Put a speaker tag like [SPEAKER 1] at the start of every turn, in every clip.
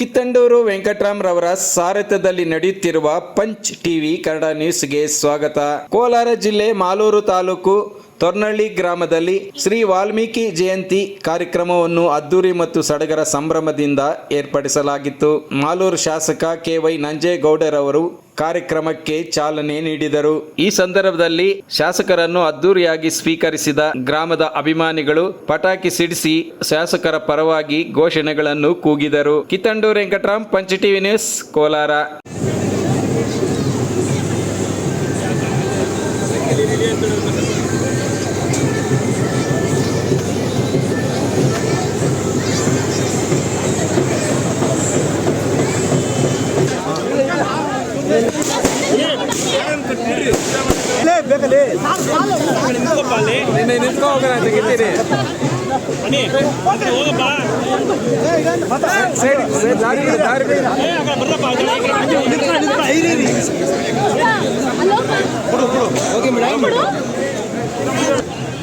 [SPEAKER 1] ಕಿತ್ತಂಡೂರು ವೆಂಕಟರಾಮ್ರವರ ಸಾರಥ್ಯದಲ್ಲಿ ನಡೆಯುತ್ತಿರುವ punch TV Kannada ನ್ಯೂಸ್ಗೆ ಸ್ವಾಗತ. ಕೋಲಾರ ಜಿಲ್ಲೆ ಮಾಲೂರು ತಾಲೂಕು ತೊರ್ನಳ್ಳಿ ಗ್ರಾಮದಲ್ಲಿ ಶ್ರೀ ವಾಲ್ಮೀಕಿ ಜಯಂತಿ ಕಾರ್ಯಕ್ರಮವನ್ನು ಅದ್ದೂರಿ ಮತ್ತು ಸಡಗರ ಸಂಭ್ರಮದಿಂದ ಏರ್ಪಡಿಸಲಾಗಿತ್ತು. ಮಾಲೂರು ಶಾಸಕ ಕೆ ವೈ ನಂಜೇಗೌಡರವರು ಕಾರ್ಯಕ್ರಮಕ್ಕೆ ಚಾಲನೆ ನೀಡಿದರು. ಈ ಸಂದರ್ಭದಲ್ಲಿ ಶಾಸಕರನ್ನು ಅದ್ದೂರಿಯಾಗಿ ಸ್ವೀಕರಿಸಿದ ಗ್ರಾಮದ ಅಭಿಮಾನಿಗಳು ಪಟಾಕಿ ಸಿಡಿಸಿ ಶಾಸಕರ ಪರವಾಗಿ ಘೋಷಣೆಗಳನ್ನು ಕೂಗಿದರು. Kittandur Venkataram TV news, Kolar.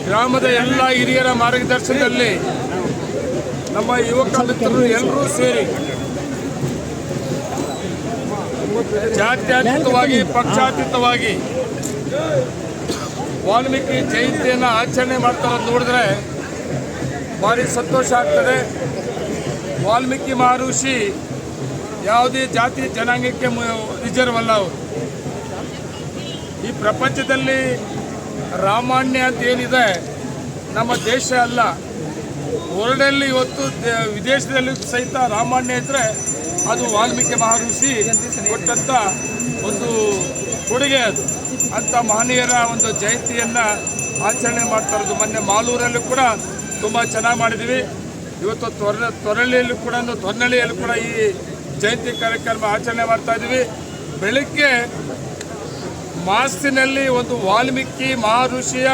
[SPEAKER 2] ಗ್ರಾಮದ ಎಲ್ಲ ಹಿರಿಯರ ಮಾರ್ಗದರ್ಶನದಲ್ಲಿ ನಮ್ಮ ಯುವಕ ಮಿತ್ರರು ಎಲ್ಲರೂ ಸೇರಿ ಜಾತ್ಯತೀತವಾಗಿ, ಪಕ್ಷಾತೀತವಾಗಿ ವಾಲ್ಮೀಕಿ ಜಯಂತಿಯನ್ನು ಆಚರಣೆ ಮಾಡ್ತಾರೋದು ನೋಡಿದ್ರೆ ಭಾರಿ ಸಂತೋಷ ಆಗ್ತದೆ. ವಾಲ್ಮೀಕಿ ಮಹರ್ಷಿ ಯಾವುದೇ ಜಾತಿ ಜನಾಂಗಕ್ಕೆ ರಿಸರ್ವ್ ಅಲ್ಲ ಅವರು. ಈ ಪ್ರಪಂಚದಲ್ಲಿ ರಾಮಾಯಣ ಅಂತ ಏನಿದೆ, ನಮ್ಮ ದೇಶ ಅಲ್ಲ. ವರ್ಲ್ಡಲ್ಲಿ ಇವತ್ತು ವಿದೇಶದಲ್ಲಿ ಸಹಿತ ರಾಮಾಯಣ ಇದ್ದರೆ ಅದು ವಾಲ್ಮೀಕಿ ಮಹರ್ಷಿ ಕೊಟ್ಟಂಥ ಒಂದು ಕೊಡುಗೆ ಅದು. ಅಂಥ ಮಹನೀಯರ ಒಂದು ಜಯಂತಿಯನ್ನು ಆಚರಣೆ ಮಾಡ್ತಾ ಇರೋದು. ಮೊನ್ನೆ ಮಾಲೂರಲ್ಲೂ ಕೂಡ ತುಂಬ ಚೆನ್ನಾಗಿ ಮಾಡಿದ್ದೀವಿ ಇವತ್ತು ತೊರ ತೊರಳಿಯಲ್ಲೂ ಕೂಡ, ತೊರ್ನಳ್ಳಿಯಲ್ಲೂ ಕೂಡ ಈ ಜಯಂತಿ ಕಾರ್ಯಕ್ರಮ ಆಚರಣೆ ಮಾಡ್ತಾ ಇದ್ದೀವಿ. ಬೆಳಗ್ಗೆ ಮಾಸ್ತಿನಲ್ಲಿ ಒಂದು ವಾಲ್ಮೀಕಿ ಮಹರ್ಷಿಯ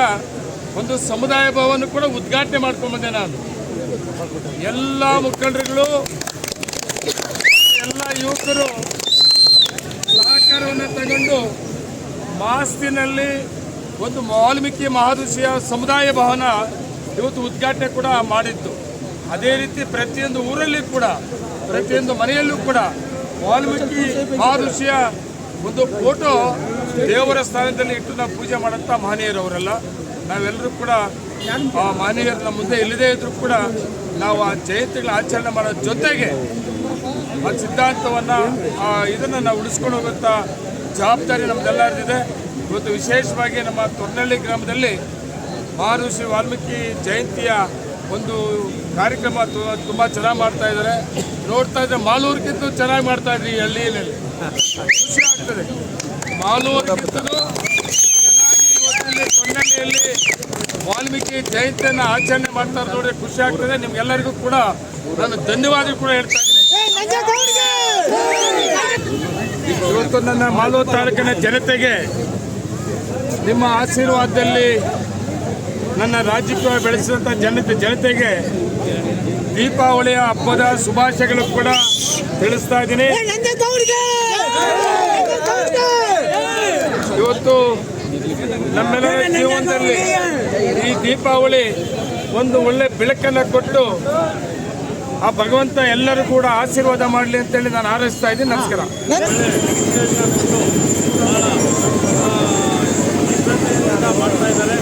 [SPEAKER 2] ಒಂದು ಸಮುದಾಯ ಭವನ ಕೂಡ ಉದ್ಘಾಟನೆ ಮಾಡ್ಕೊಂಡು ಬಂದೆ ನಾನು. ಎಲ್ಲ ಮುಖಂಡರುಗಳು, ಎಲ್ಲ ಯುವಕರು ಸಹಕಾರವನ್ನು ತಗೊಂಡು ಮಾಸ್ತಿನಲ್ಲಿ ಒಂದು ವಾಲ್ಮೀಕಿ ಮಹರ್ಷಿಯ ಸಮುದಾಯ ಭವನ ಇವತ್ತು ಉದ್ಘಾಟನೆ ಕೂಡ ಮಾಡಿದ್ದು. ಅದೇ ರೀತಿ ಪ್ರತಿಯೊಂದು ಊರಲ್ಲಿ ಕೂಡ, ಪ್ರತಿಯೊಂದು ಮನೆಯಲ್ಲೂ ಕೂಡ ವಾಲ್ಮೀಕಿ ಮಹರ್ಷಿಯ ಒಂದು ಫೋಟೋ ದೇವರ ಸ್ಥಾನದಲ್ಲಿ ಇಟ್ಟು ನಾವು ಪೂಜೆ ಮಾಡುತ್ತಾ ಮಹನೀಯರವರೆಲ್ಲ. ನಾವೆಲ್ಲರೂ ಕೂಡ, ಆ ಮಹನೀಯರನ್ನ ಮುಂದೆ ಇಲ್ಲದೇ ಇದ್ರೂ ಕೂಡ ನಾವು ಆ ಜಯಂತಿಗಳ ಆಚರಣೆ ಮಾಡೋ ಜೊತೆಗೆ ಆ ಸಿದ್ಧಾಂತವನ್ನು ಇದನ್ನು ನಾವು ಉಳಿಸ್ಕೊಂಡು ಹೋಗುವಂಥ ಜವಾಬ್ದಾರಿ ನಮ್ದೆಲ್ಲರದಿದೆ ಇವತ್ತು ವಿಶೇಷವಾಗಿ ನಮ್ಮ ತೊರ್ನಳ್ಳಿ ಗ್ರಾಮದಲ್ಲಿ ಮಹರ್ಷಿ ವಾಲ್ಮೀಕಿ ಜಯಂತಿಯ ಒಂದು ಕಾರ್ಯಕ್ರಮ ತುಂಬ ಚೆನ್ನಾಗಿ ಮಾಡ್ತಾ ಇದ್ದಾರೆ. ನೋಡ್ತಾ ಇದ್ರೆ ಮಾಲೂರ್ಗಿಂತ ಚೆನ್ನಾಗಿ ಮಾಡ್ತಾ ಇದ್ರಿ ಹಳ್ಳಿಯಲ್ಲಿ. ಖುಷಿ ಆಗ್ತದೆ. ಚೆನ್ನಾಗಿ ತೊನ್ನಳ್ಳಿಯಲ್ಲಿ ವಾಲ್ಮೀಕಿ ಜಯಂತಿಯನ್ನು ಆಚರಣೆ ಮಾಡ್ತಾರೆ ನೋಡಿ ನೋಡಿದ್ರೆ ಖುಷಿ ಆಗ್ತದೆ. ನಿಮ್ಗೆಲ್ಲರಿಗೂ ಕೂಡ ನಾನು ಧನ್ಯವಾದ ಕೂಡ ಹೇಳ್ತಾ ಇವತ್ತು ನನ್ನ ಮಾಲೂರು ತಾಲೂಕಿನ ಜನತೆಗೆ ನಿಮ್ಮ ಆಶೀರ್ವಾದದಲ್ಲಿ ನನ್ನ ರಾಜಕೀಯ ಬೆಳೆಸಿದಂಥ ಜನತೆ ಜನತೆಗೆ ದೀಪಾವಳಿಯ ಹಬ್ಬದ ಶುಭಾಶಯಗಳು ಕೂಡ ತಿಳಿಸ್ತಾ ಇದ್ದೀನಿ. ಇವತ್ತು ನಮ್ಮೆಲ್ಲರ ಜೀವನದಲ್ಲಿ ಈ ದೀಪಾವಳಿ ಒಂದು ಒಳ್ಳೆ ಬೆಳಕನ್ನು ಕೊಟ್ಟು ಆ ಭಗವಂತ ಎಲ್ಲರೂ ಕೂಡ ಆಶೀರ್ವಾದ ಮಾಡಲಿ ಅಂತೇಳಿ ನಾನು ಆರೈಸ್ತಾ ಇದ್ದೀನಿ. ನಮಸ್ಕಾರ.
[SPEAKER 3] ಮಾಡ್ತಾ ಇದ್ದಾರೆ.